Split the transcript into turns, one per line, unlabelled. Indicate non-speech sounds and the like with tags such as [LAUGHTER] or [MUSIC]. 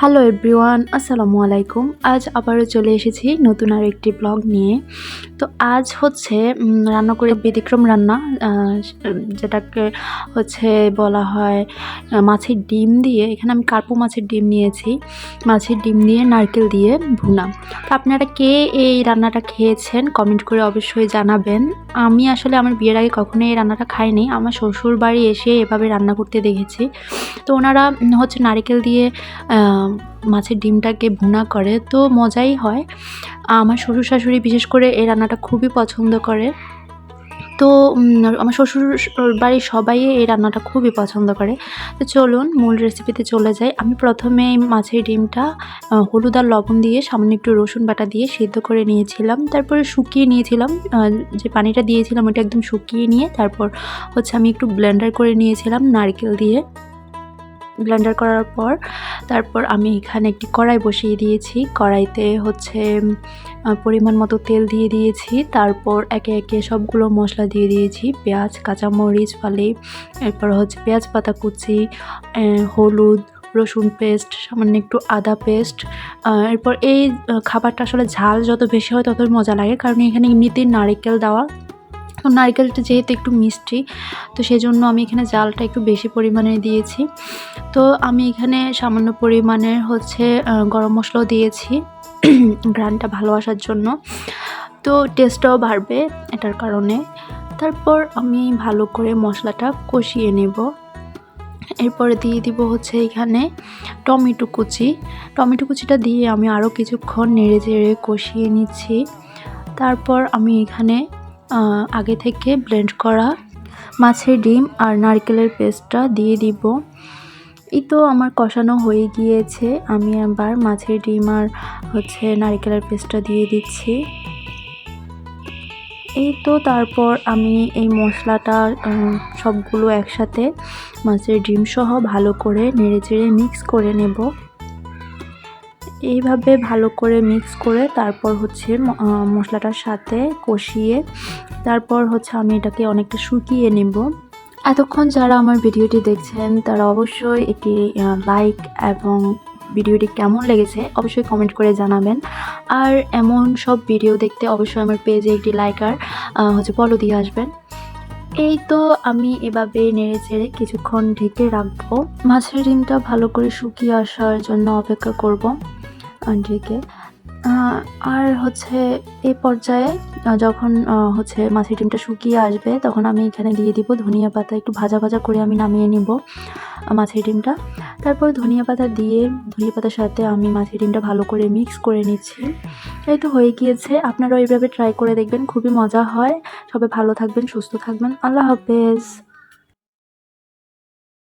Hello everyone আসসালামু আলাইকুম আজ আবারও চলে এসেছি নতুন আর একটি ব্লগ নিয়ে। তো আজ হচ্ছে রান্না করে ব্যতিক্রম রান্না যেটাকে হচ্ছে বলা হয় মাছের ডিম দিয়ে। এখানে আমি কার্পু মাছের ডিম নিয়েছি। মাছের ডিম দিয়ে নারকেল দিয়ে ভুনা। তো আপনারা কে এই রান্নাটা খেয়েছেন কমেন্ট করে অবশ্যই জানাবেন। আমি আসলে আমার বিয়ের আগে কখনো এই রান্নাটা খাইনি। আমার শ্বশুর বাড়ি এসে এভাবে রান্না করতে দেখেছি। তো ওনারা হচ্ছে নারকেল দিয়ে মাছের ডিমটাকে ভুনা করে, তো মজাই হয়। আমার শ্বশুর শাশুড়ি বিশেষ করে এই রান্নাটা খুবই পছন্দ করে। তো আমার শ্বশুর বাড়ির সবাই এই রান্নাটা খুবই পছন্দ করে। তো চলুন, মূল রেসিপিতে চলে যাই। আমি প্রথমে মাছের ডিমটা হলুদ আর লবণ দিয়ে সামান্য একটু রসুন বাটা দিয়ে সিদ্ধ করে নিয়েছিলাম। তারপরে শুকিয়ে নিয়েছিলাম যে পানিটা দিয়েছিলাম ওটা একদম শুকিয়ে নিয়ে, তারপর হচ্ছে আমি একটু ব্লেন্ডার করে নিয়েছিলাম নারকেল দিয়ে। ব্লেন্ডার করার পর, তারপর আমি এখানে একটি কড়াই বসিয়ে দিয়েছি। কড়াইতে হচ্ছে পরিমাণ মতো তেল দিয়ে দিয়েছি। তারপর একে একে সবগুলো মশলা দিয়ে দিয়েছি। পেঁয়াজ, কাঁচামরিচ, ফালি, এরপর হচ্ছে পেঁয়াজ পাতা কুচি হলুদ, রসুন পেস্ট, সামান্য একটু আদা পেস্ট এরপর এই খাবারটা আসলে ঝাল যত বেশি হয় তত মজা লাগে। কারণ এখানে এমনিতেই নারিকেল দেওয়া নারকেলটা যেহেতু একটু মিষ্টি, তো সেই জন্য আমি এখানে জালটা একটু বেশি পরিমাণে দিয়েছি। তো আমি এখানে সামান্য পরিমাণে হচ্ছে গরম মশলাও দিয়েছি [CLEARS THROAT] ঘ্রানটা ভালো আসার জন্য। তো টেস্টটাও বাড়বে এটার কারণে। তারপর আমি ভালো করে মশলাটা কষিয়ে নেব। এরপরে দিয়ে দিব হচ্ছে এখানে টমেটো কুচি। টমেটো কুচিটা দিয়ে আমি আরও কিছুক্ষণ নেড়ে চেড়ে কষিয়ে নিচ্ছি। তারপর আমি এখানে আগে থেকে ব্লেন্ড করা মাছের ডিম আর নারকেলের পেস্টটা দিয়ে দিব। এই তো আমার কষানো হয়ে গিয়েছে। আমি আবার মাছের ডিম আর হচ্ছে নারকেলের পেস্টটা দিয়ে দিচ্ছি। এই তো তারপর আমি এই মশলাটা সবগুলো একসাথে মাছের ডিম সহ ভালো করে নেড়ে চেড়ে মিক্স করে নেব। এইভাবে ভালো করে মিক্স করে তারপর হচ্ছে মশলাটার সাথে কষিয়ে তারপর হচ্ছে আমি এটাকে অনেকটা শুকিয়ে নেব। এতক্ষণ যারা আমার ভিডিওটি দেখছেন, তারা অবশ্যই একটি লাইক এবং ভিডিওটি কেমন লেগেছে অবশ্যই কমেন্ট করে জানাবেন। আর এমন সব ভিডিও দেখতে অবশ্যই আমার পেজে একটি লাইক আর হচ্ছে ফলো দিয়ে আসবেন। এই তো আমি এভাবে নেড়ে চেড়ে কিছুক্ষণ ঢেকে রাখব। মাছের ডিমটা ভালো করে শুকিয়ে আসার জন্য অপেক্ষা করব। আহ, আর হচ্ছে এই পর্যায়ে যখন হচ্ছে মাছের ডিমটা শুকিয়ে আসবে তখন আমি এখানে দিয়ে দিব ধনিয়া পাতা একটু ভাজা ভাজা করে আমি নামিয়ে নিব মাছের ডিমটা। তারপর ধনিয়া পাতা দিয়ে ধনিয়া পাতার সাথে আমি মাছের ডিমটা ভালো করে মিক্স করে নিচ্ছি। এই তো হয়ে গিয়েছে আপনারাও এইভাবে ট্রাই করে দেখবেন খুবই মজা হয়। সবাই ভালো থাকবেন সুস্থ থাকবেন। আল্লাহ হাফেজ।